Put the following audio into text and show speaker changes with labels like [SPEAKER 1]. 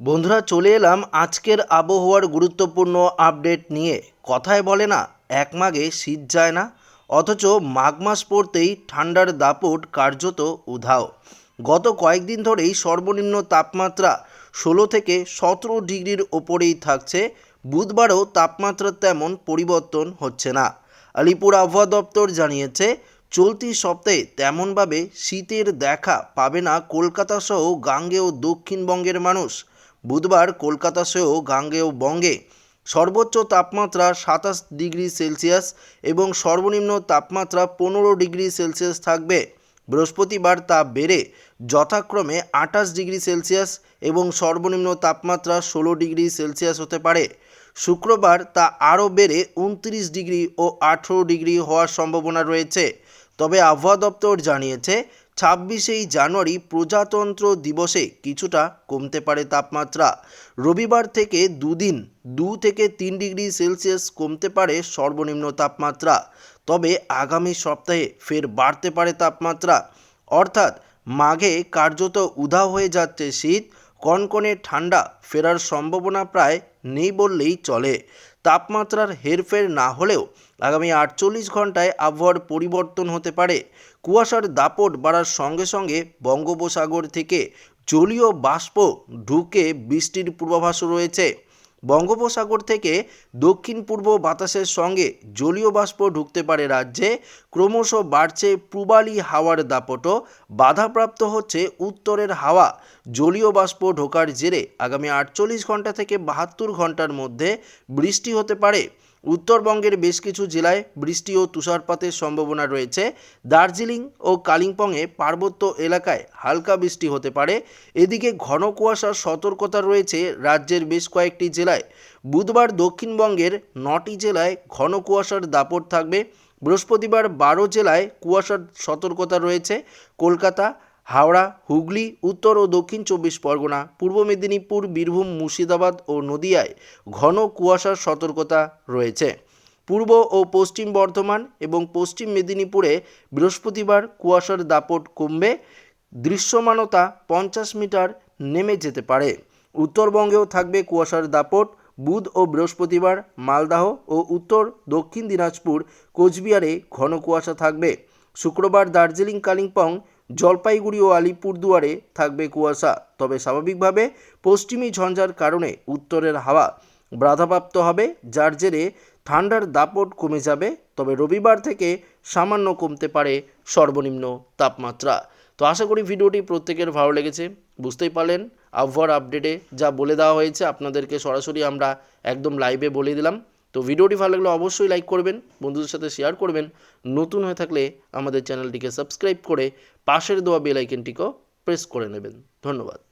[SPEAKER 1] বন্ধুরা চলে এলাম আজকের আবহাওয়ার গুরুত্বপূর্ণ আপডেট নিয়ে। কথায় বলে না, এক মাঘে শীত যায় না, অথচ মাঘ মাস পড়তেই ঠান্ডার দাপট কার্যত উধাও। গত কয়েকদিন ধরেই সর্বনিম্ন তাপমাত্রা ষোলো থেকে সতেরো ডিগ্রির ওপরেই থাকছে। বুধবারও তাপমাত্রার তেমন পরিবর্তন হচ্ছে না। আলিপুর আবহাওয়া দপ্তর জানিয়েছে চলতি সপ্তাহে তেমনভাবে শীতের দেখা পাবে না কলকাতা সহ গাঙ্গে ও দক্ষিণবঙ্গের মানুষ। বুধবার কলকাতা সহ গাঙ্গে ও বঙ্গে সর্বোচ্চ তাপমাত্রা সাতাশ ডিগ্রি সেলসিয়াস এবং সর্বনিম্ন তাপমাত্রা পনেরো ডিগ্রি সেলসিয়াস থাকবে। বৃহস্পতিবার তা বেড়ে যথাক্রমে আঠাশ ডিগ্রি সেলসিয়াস এবং সর্বনিম্ন তাপমাত্রা ষোলো ডিগ্রি সেলসিয়াস হতে পারে। শুক্রবার তা আরও বেড়ে উনত্রিশ ডিগ্রি ও আঠেরো ডিগ্রি হওয়ার সম্ভাবনা রয়েছে। তবে আবহাওয়া দপ্তর জানিয়েছে, ছাব্বিশেই জানুয়ারি প্রজাতন্ত্র দিবসে কিছুটা কমতে পারে তাপমাত্রা। রবিবার থেকে দুদিন, দু থেকে তিন ডিগ্রি সেলসিয়াস কমতে পারে সর্বনিম্ন তাপমাত্রা। তবে আগামী সপ্তাহে ফের বাড়তে পারে তাপমাত্রা। অর্থাৎ, মাঘে কার্যত উধা হয়ে যাচ্ছে শীত, কনকনে ঠান্ডা ফেরার সম্ভাবনা প্রায় নেই বললেই চলে। তাপমাত্রার হেরফের না হলেও আগামী আটচল্লিশ ঘন্টায় আবহাওয়ার পরিবর্তন হতে পারে। কুয়াশার দাপট বাড়ার সঙ্গে সঙ্গে বঙ্গোপসাগর থেকে জলীয় বাষ্প ঢুকে বৃষ্টির পূর্বাভাসও রয়েছে। বঙ্গোপসাগর থেকে দক্ষিণ পূর্ব বাতাসের সঙ্গে জলীয় বাষ্প ঢুকতে পারে রাজ্যে। ক্রমশ বাড়ছে পূবালি হাওয়ার দাপটও বাধাপ্রাপ্ত হচ্ছে উত্তরের হাওয়া। জলীয় বাষ্প ঢোকার জেরে আগামী আটচল্লিশ ঘণ্টা থেকে বাহাত্তর ঘণ্টার মধ্যে বৃষ্টি হতে পারে। উত্তরবঙ্গের বেশ কিছু জেলায় বৃষ্টি ও তুষারপাতের সম্ভাবনা রয়েছে। দার্জিলিং ও কালিম্পংয়ে পার্বত্য এলাকায় হালকা বৃষ্টি হতে পারে। এদিকে ঘন কুয়াশার সতর্কতা রয়েছে রাজ্যের বেশ কয়েকটি জেলায়। বুধবার দক্ষিণবঙ্গের নটি জেলায় ঘন কুয়াশার দাপট থাকবে। বৃহস্পতিবার বারো জেলায় কুয়াশার সতর্কতা রয়েছে। কলকাতা হাওড়া, হুগলি, উত্তর ও দক্ষিণ চব্বিশ পরগনা, পূর্ব মেদিনীপুর, বীরভূম, মুর্শিদাবাদ ও নদিয়ায় ঘন কুয়াশার সতর্কতা রয়েছে। পূর্ব ও পশ্চিম বর্ধমান এবং পশ্চিম মেদিনীপুরে বৃহস্পতিবার কুয়াশার দাপট কমবে। দৃশ্যমানতা পঞ্চাশ মিটার নেমে যেতে পারে। উত্তরবঙ্গেও থাকবে কুয়াশার দাপট। বুধ ও বৃহস্পতিবার মালদাহ ও উত্তর দক্ষিণ দিনাজপুর, কোচবিহারে ঘন কুয়াশা থাকবে। শুক্রবার দার্জিলিং, কালিম্পং জলপাইগুড়ি ও আলিপুরদুয়ারে থাকবে কুয়াশা। তবে স্বাভাবিকভাবে পশ্চিমী ঝঞ্ঝার কারণে উত্তরের হাওয়া বাধাপ্রাপ্ত হবে, যার জেরে ঠান্ডার দাপট কমে যাবে। তবে রবিবার থেকে সামান্য কমতে পারে সর্বনিম্ন তাপমাত্রা। তো আশা করি ভিডিওটি প্রত্যেকের ভালো লেগেছে। বুঝতেই পারলেন, আবহাওয়ার আপডেটে যা বলে দেওয়া হয়েছে, আপনাদেরকে সরাসরি আমরা একদম লাইভে বলে দিলাম। তো ভিডিওটি ভালো লাগলে অবশ্যই লাইক করবেন, বন্ধুদের সাথে শেয়ার করবেন। নতুন হয়ে থাকলে আমাদের চ্যানেলটিকে সাবস্ক্রাইব করে পাশের দেওয়া বেল আইকনটিকেও প্রেস করে নেবেন। ধন্যবাদ।